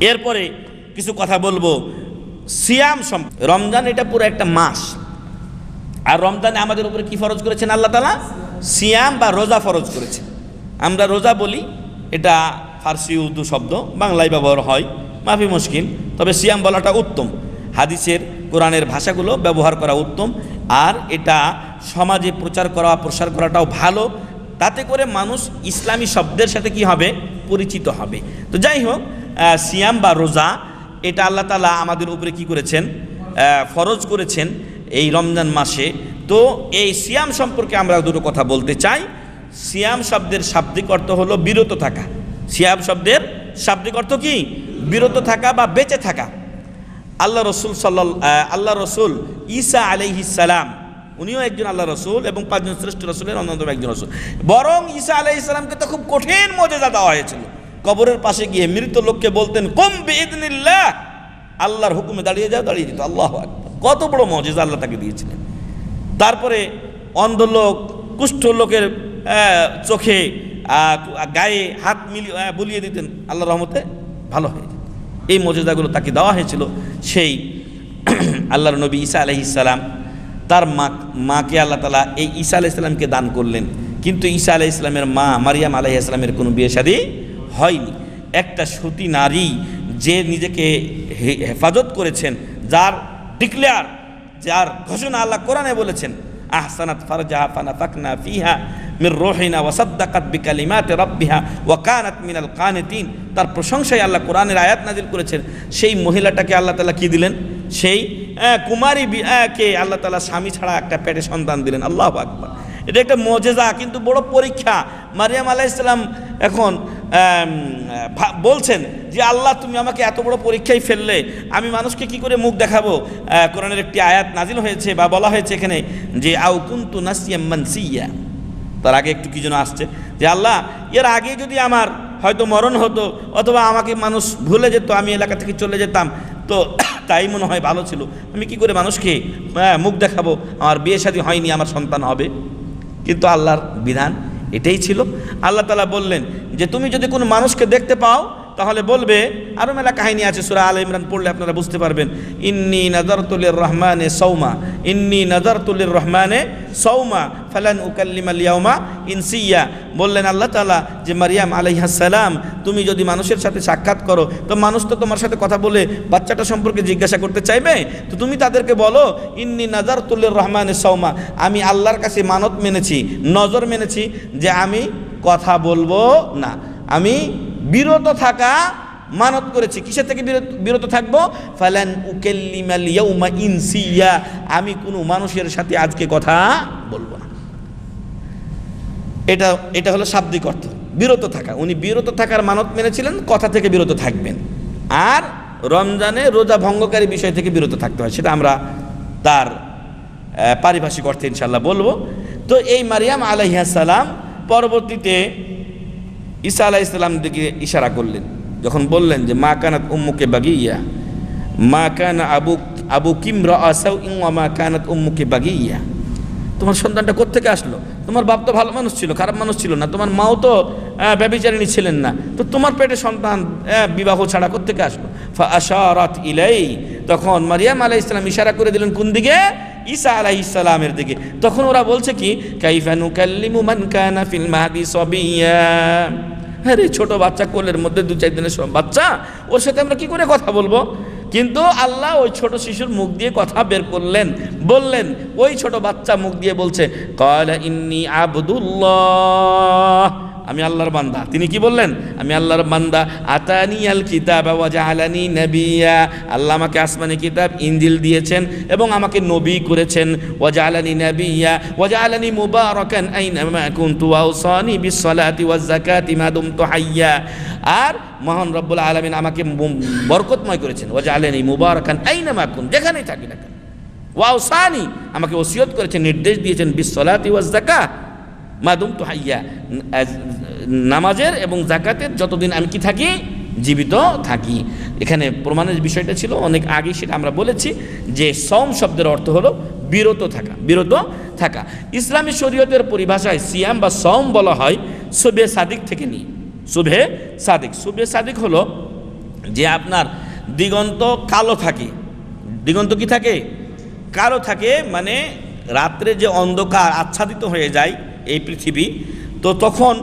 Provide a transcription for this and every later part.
এরপরে কিছু কথা বলব। সিয়াম সম রমজান এটা পুরো একটা মাস। আর রমজানে আমাদের উপরে কি ফরজ করেছেন আল্লাহ তালা সিয়াম বা রোজা ফরজ করেছেন। আমরা রোজা বলি, এটা ফার্সি উর্দু শব্দ, বাংলায় ব্যবহার হয়, মাফি মুশকিল। তবে সিয়াম বলাটা উত্তম। হাদিসের, কোরআনের ভাষাগুলো ব্যবহার করা উত্তম। আর এটা সমাজে প্রচার করা, প্রসার করাটাও ভালো। তাতে করে মানুষ ইসলামী শব্দের সাথে কি হবে? পরিচিত হবে। তো যাই হোক সিয়াম বা রোজা, এটা আল্লাহ তালা আমাদের উপরে কি করেছেন? ফরজ করেছেন এই রমজান মাসে। তো এই সিয়াম সম্পর্কে আমরা দুটো কথা বলতে চাই। সিয়াম শব্দের শাব্দিক অর্থ হলো বিরত থাকা। সিয়াম শব্দের শাব্দিক অর্থ কি? বিরত থাকা বা বেঁচে থাকা। আল্লাহ রসুল সাল্লা আল্লাহ রসুল ঈসা সালাম, উনিও একজন আল্লাহ রসুল এবং পাঁচজন শ্রেষ্ঠ রসুলের অন্যতম একজন রসুল। বরং ঈসা আলাইহিস সালামকে তো খুব কঠিন মজেজা দেওয়া হয়েছিল। কবরের পাশে গিয়ে মৃত লোককে বলতেন, কম বেদনিল্লাহ আল্লাহর হুকুমে দাঁড়িয়ে যাও, দাঁড়িয়ে যেত। আল্লাহ। কত বড় মজেজা আল্লাহ তাকে দিয়েছিলেন। তারপরে অন্ধ লোক, কুষ্ঠ লোকের চোখে গায়ে হাত মিলিয়ে বুলিয়ে দিতেন। আল্লাহ রহমতে ভালো হয়ে যেত। এই মর্যাদাগুলো তাকে দেওয়া হয়েছিল। সেই আল্লাহর নবী ঈসা আলহিসাল্লাম তার মা, মাকে আল্লাহ তালা এই ঈসা আলাহ ইসলামকে দান করলেন। কিন্তু ঈসা আলাহ ইসলামের মা মারিয়াম আলাহ ইসলামের কোনো বিয়ে শাদী হয়নি। একটা সতী নারী যে নিজেকে হেফাজত করেছেন, যার ডিক্লেয়ার, যার ঘোষণা আল্লাহ কোরআনে বলেছেন, আহসানাত ফারজাহা ফানাফাকনা ফিহা মির রোহিনা ওয়াসাদ্দাকাত বিকালিমাত ওয়া কানাত মিনাল কানিতিন। তার প্রশংসায় আল্লাহ কোরআনের আয়াত নাজিল করেছেন। সেই মহিলাটাকে আল্লাহ তাআলা কি দিলেন? সেই কুমারী কে আল্লাহ তাআলা স্বামী ছাড়া একটা পেটে সন্তান দিলেন। আল্লাহু আকবার। এটা একটা মজেজা, কিন্তু বড় পরীক্ষা। মারিয়াম আলাইহিসসালাম এখন বলছেন যে, আল্লাহ, তুমি আমাকে এত বড় পরীক্ষায় ফেললে, আমি মানুষকে কি করে মুখ দেখাবো? কোরআনের একটি আয়াত নাজিল হয়েছে বা বলা হয়েছে এখানে যে আউ কুন্তু নাসিয়াম মানসিয়া। তার আগে একটু কি যেন আসছে? যে, আল্লাহ, এর আগে যদি আমার হয়তো মরণ হতো, অথবা আমাকে মানুষ ভুলে যেত, আমি এলাকা থেকে চলে যেতাম, তো তাই মনে হয় ভালো ছিল। আমি কি করে মানুষকে মুখ দেখাবো? আমার বিয়ে শাদী হয়নি, আমার সন্তান হবে। কিন্তু আল্লাহর বিধান এটাই ছিল। আল্লাহ তালা বললেন যে তুমি যদি কোনো মানুষকে দেখতে পাও, তাহলে বলবে আরও মেলা কাহিনী আছে, সুরা আল ইমরান পড়লে আপনারা বুঝতে পারবেন। ইন্নি নাজারতুলির রহমানে সৌমা, ইন্নি নাজারতুলির রহমানে সৌমা, ফালান উকাল্লিমাল ইয়াউমা ইনসিয়া। বললেন আল্লাহ তালা যে মারিয়াম আলাইহাসালাম তুমি যদি মানুষের সাথে সাক্ষাৎ করো, তো মানুষ তো তোমার সাথে কথা বলে বাচ্চাটা সম্পর্কে জিজ্ঞাসা করতে চাইবে? তো তুমি তাদেরকে বলো, ইন্নি নাজারতুলির রহমানে সৌমা, আমি আল্লাহর কাছে মানত মেনেছি, নজর মেনেছি যে আমি কথা বলব না। আমি বিরত থাকা মানত করেছি। কিসের থেকে বিরত থাকব? ফালান উকেল্লিমাল ইয়াউমা ইনসিয়া। আমি কোনো মানুষের সাথে আজকে কথা বলব না। এটা এটা হলো শাব্দিক অর্থ। বিরত থাকা। উনি বিরত থাকার মানত মেনেছিলেন, কথা থেকে বিরত থাকবেন। আর রমজানে রোজা ভঙ্গকারী বিষয় থেকে বিরত থাকতে হয়, সেটা আমরা তার পারিভাষিক অর্থে ইনশাল্লাহ বলব। তো এই মারিয়াম আলাইহাসালাম পরবর্তীতে ঈসা আলাহ ইসলাম দিকে ইশারা করলেন। যখন বললেন যে মা কানাত উম্মুকে বাগিয়া মা কানা আবু আবু কিম রাসাউ মা কানাত উম্মুকে বাগিয়া। তোমার সন্তানটা কোত্থেকে আসলো? তোমার বাপ তো ভালো মানুষ ছিল খারাপ মানুষ ছিল না। তোমার মাও তো আহ, ব্যভিচারিণী ছিলেন না। তো তোমার পেটে সন্তান বিবাহ ছাড়া কোত্থেকে আসলো? ফা আশারাত ইলাই তখন মারিয়াম আলাহ ইসলাম ইশারা করে দিলেন কোন দিকে? ঈসা আলাহ ইসলামের দিকে। তখন ওরা বলছে কি কাইফানু কাল্লিমু মান কানা ফিল মাহদি সবিয়া। হ্যাঁ রে ছোট বাচ্চা কোলের মধ্যে দু চার দিনের বাচ্চা, ওর সাথে আমরা কি করে কথা বলব? কিন্তু আল্লাহ ওই ছোট শিশুর মুখ দিয়ে কথা বের করলেন, বললেন, ওই ছোট বাচ্চা মুখ দিয়ে বলছে কয়লা ইন্নি আবদুল্লাহ। আমি আল্লাহর বান্দা। তিনি কি বললেন? আমি আল্লাহর বান্দা। আতানি আল কিতাব ওয়াজাহালানি নবিয়া। আল্লাহ আমাকে আসমানি কিতাব ইঞ্জিল দিয়েছেন এবং আমাকে নবী করেছেন। ওয়াজাহালানি নবিয়া। ওয়াজাহালানি মুবারাকান আইনামা কুনতু ওয়াউসানি বিসসালাতি ওয়াজ যাকাতি মা দুমতু হাইয়া। আর মহান রব্বুল আলামিন আমাকে বরকতময় করেছেন। ওয়াজাহালানি মুবারাকান আইনামা কুন যেখানেই থাকি না কেন। ওয়াউসানি আমাকে ওসিয়ত করেছেন, নির্দেশ দিয়েছেন বিসসালাতি ওয়াজ যাকাত। মাদুম তো হাইয়া। নামাজের এবং জাকাতের যতদিন আমি কি থাকি, জীবিত থাকি। এখানে প্রমাণের বিষয়টা ছিল, অনেক আগে সেটা আমরা বলেছি যে সম শব্দের অর্থ হলো বিরত থাকা বিরত থাকা। ইসলামী শরীয়তের পরিভাষায় সিয়াম বা সম বলা হয় সুবে সাদিক থেকে নিয়ে সুবে সাদিক। সুবে সাদিক হলো যে আপনার দিগন্ত কালো থাকে। দিগন্ত কি থাকে? কালো থাকে মানে রাত্রে যে অন্ধকার আচ্ছাদিত হয়ে যায় এই পৃথিবী। তো তখন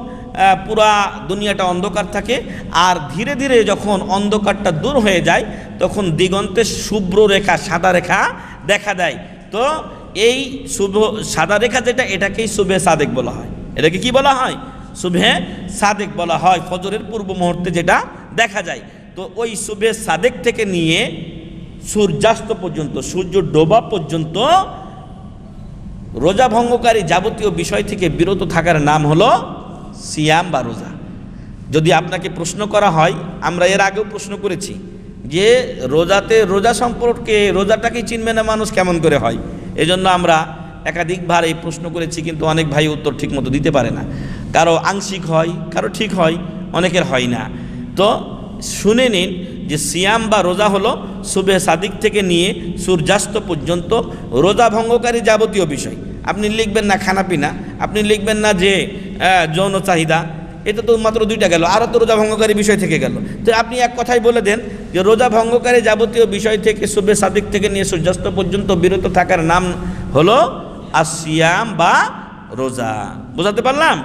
পুরা দুনিয়াটা অন্ধকার থাকে আর ধীরে ধীরে যখন অন্ধকারটা দূর হয়ে যায়, তখন দিগন্তে শুভ্র রেখা, সাদা রেখা দেখা দেয়। তো এই শুভ, সাদা রেখা যেটা, এটাকেই শুভে সাদেক বলা হয়। এটাকে কি বলা হয়? শুভে সাদেক বলা হয়, ফজরের পূর্ব মুহূর্তে যেটা দেখা যায়। তো ওই শুভে সাদেক থেকে নিয়ে সূর্যাস্ত পর্যন্ত, সূর্য ডোবা পর্যন্ত রোজা ভঙ্গকারী যাবতীয় বিষয় থেকে বিরত থাকার নাম হলো সিয়াম বা রোজা। যদি আপনাকে প্রশ্ন করা হয়, আমরা এর আগেও প্রশ্ন করেছি যে রোজাতে রোজা সম্পর্কে রোজাটাকে চিনবে না মানুষ, কেমন করে হয়? এজন্য আমরা একাধিকবার এই প্রশ্ন করেছি, কিন্তু অনেক ভাই উত্তর ঠিকমতো দিতে পারে না। কারও আংশিক হয়, কারও ঠিক হয়, অনেকের হয় না। তো শুনে নিন যে সিয়াম বা রোজা হলো শুভে সাদিক থেকে নিয়ে সূর্যাস্ত পর্যন্ত রোজা ভঙ্গকারী যাবতীয় বিষয়। আপনি লিখবেন না খানাপিনা, আপনি লিখবেন না যে যৌন চাহিদা, এটা তো মাত্র দুইটা গেল, আরও তো রোজা ভঙ্গকারী বিষয় থেকে গেল। তো আপনি এক কথাই বলে দেন যে রোজা ভঙ্গকারী যাবতীয় বিষয় থেকে শুভে সাদিক থেকে নিয়ে সূর্যাস্ত পর্যন্ত বিরত থাকার নাম হলো আসিয়াম বা রোজা। বোঝাতে পারলাম?